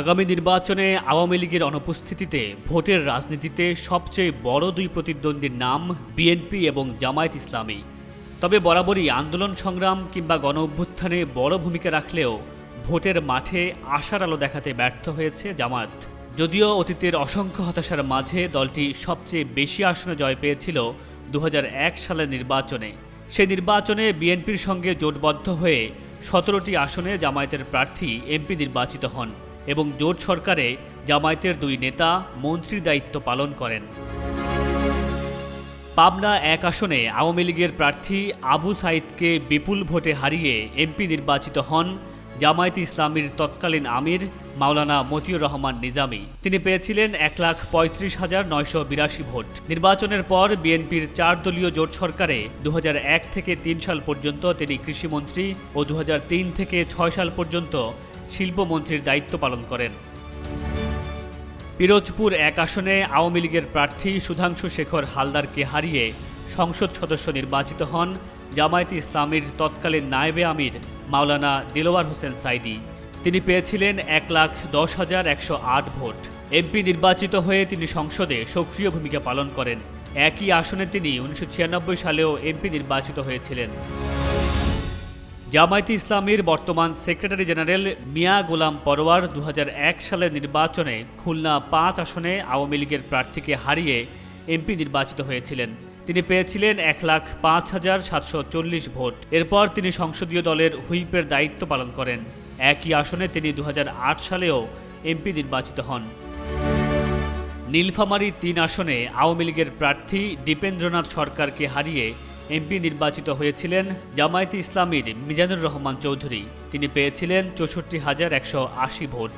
আগামী নির্বাচনে আওয়ামী লীগের অনুপস্থিতিতে ভোটের রাজনীতিতে সবচেয়ে বড় দুই প্রতিদ্বন্দ্বীর নাম বিএনপি এবং জামায়াত ইসলামী। তবে বরাবরই আন্দোলন সংগ্রাম কিংবা গণ অভ্যুত্থানে বড় ভূমিকা রাখলেও ভোটের মাঠে আশার আলো দেখাতে ব্যর্থ হয়েছে জামায়াত। যদিও অতীতের অসংখ্য হতাশার মাঝে দলটি সবচেয়ে বেশি আসনে জয় পেয়েছিল দু হাজার এক সালের নির্বাচনে। সেই নির্বাচনে বিএনপির সঙ্গে জোটবদ্ধ হয়ে সতেরোটি আসনে জামায়াতের প্রার্থী এমপি নির্বাচিত হন। এবং জোট সরকারে জামায়াতের দুই নেতা মন্ত্রীর দায়িত্ব পালন করেন। পাবনা এক আসনে আওয়ামী লীগের প্রার্থী আবু সাইদকে বিপুল ভোটে হারিয়ে এমপি নির্বাচিত হন জামায়াত ইসলামীর তৎকালীন আমির মাওলানা মতিউর রহমান নিজামী। তিনি পেয়েছিলেন এক লাখ পঁয়ত্রিশ হাজার নয়শো বিরাশি ভোট। নির্বাচনের পর বিএনপির চার দলীয় জোট সরকারে দু হাজার এক থেকে তিন সাল পর্যন্ত তিনি কৃষিমন্ত্রী ও দু হাজার তিন থেকে ছয় সাল পর্যন্ত শিল্পমন্ত্রীর দায়িত্ব পালন করেন। পিরোজপুর এক আসনে আওয়ামী লীগের প্রার্থী সুধাংশু শেখর হালদারকে হারিয়ে সংসদ সদস্য নির্বাচিত হন জামায়াতে ইসলামীর তৎকালীন নায়েবে আমির মাওলানা দিলওয়ার হোসেন সাইদি। তিনি পেয়েছিলেন এক লাখ দশ হাজার একশো আট ভোট। এমপি নির্বাচিত হয়ে তিনি সংসদে সক্রিয় ভূমিকা পালন করেন। একই আসনে তিনি উনিশশো ছিয়ানব্বই সালেও এমপি নির্বাচিত হয়েছিলেন। জামায়াতে ইসলামীর বর্তমান সেক্রেটারি জেনারেল মিয়া গোলাম পরোয়ার দু সালের নির্বাচনে খুলনা পাঁচ আসনে আওয়ামী লীগের প্রার্থীকে হারিয়ে এমপি নির্বাচিত হয়েছিলেন। তিনি পেয়েছিলেন এক লাখ পাঁচ হাজার সাতশো চল্লিশ ভোট। এরপর তিনি সংসদীয় দলের হুইপের দায়িত্ব পালন করেন। একই আসনে তিনি দু হাজার আট সালেও এমপি নির্বাচিত হন। নীলফামারী তিন আসনে আওয়ামী লীগের প্রার্থী দীপেন্দ্রনাথ সরকারকে হারিয়ে এমপি নির্বাচিত হয়েছিলেন জামায়াতে ইসলামীর মিজানুর রহমান চৌধুরী। তিনি পেয়েছিলেন চৌষট্টি হাজার একশো আশি ভোট।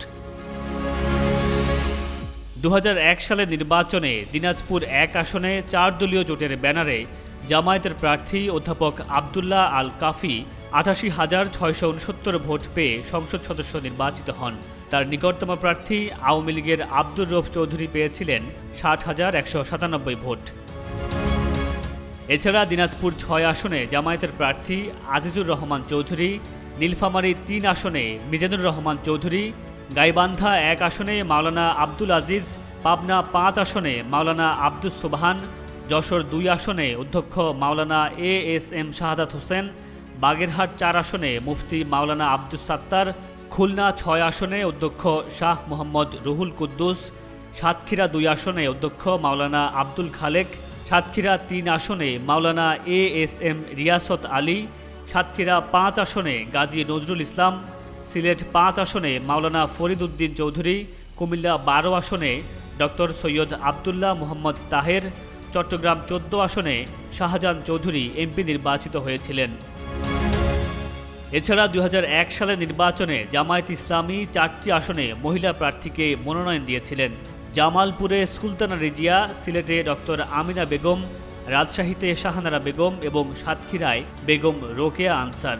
দু হাজার এক সালের নির্বাচনে দিনাজপুর এক আসনে চার দলীয় জোটের ব্যানারে জামায়াতের প্রার্থী অধ্যাপক আবদুল্লাহ আল কাফি আঠাশি হাজার ছয়শো উনসত্তর ভোট পেয়ে সংসদ সদস্য নির্বাচিত হন। তার নিকটতম প্রার্থী আওয়ামী লীগের আব্দুর রফ চৌধুরী পেয়েছিলেন ষাট হাজার একশো সাতানব্বই ভোট। এছাড়া দিনাজপুর ছয় আসনে জামায়াতের প্রার্থী আজিজুর রহমান চৌধুরী, নীলফামারী তিন আসনে মিজানুর রহমান চৌধুরী, গাইবান্ধা এক আসনে মাওলানা আব্দুল আজিজ, পাবনা পাঁচ আসনে মাওলানা আব্দুস সুবহান, যশোর দুই আসনে অধ্যক্ষ Maulana A S M Shahadat Hossain, Bagerhat চার আসনে মুফতি মাওলানা আব্দুস সাত্তার, খুলনা ছয় আসনে অধ্যক্ষ শাহ মোহাম্মদ রুহুল কুদ্দুস, সাতক্ষীরা দুই আসনে অধ্যক্ষ মাওলানা আব্দুল খালেক সাতক্ষীরা তিন আসনে Maulana A S M Riasat Ali, Satkhira পাঁচ আসনে গাজী নজরুল ইসলাম, সিলেট পাঁচ আসনে মাওলানা ফরিদ উদ্দিন চৌধুরী, কুমিল্লা বারো আসনে ডক্টর সৈয়দ আবদুল্লাহ মোহাম্মদ তাহের, চট্টগ্রাম চোদ্দ আসনে শাহজাহান চৌধুরী এমপি নির্বাচিত হয়েছিলেন। এছাড়া দু হাজার এক সালের নির্বাচনে জামায়াত ইসলামী চারটি আসনে মহিলা প্রার্থীকে মনোনয়ন দিয়েছিলেন। জামালপুরে সুলতানা রেজিয়া, সিলেটে ডক্টর আমিনা বেগম, রাজশাহীতে শাহানারা বেগম এবং সাতক্ষীরায় বেগম রোকেয়া আনসার।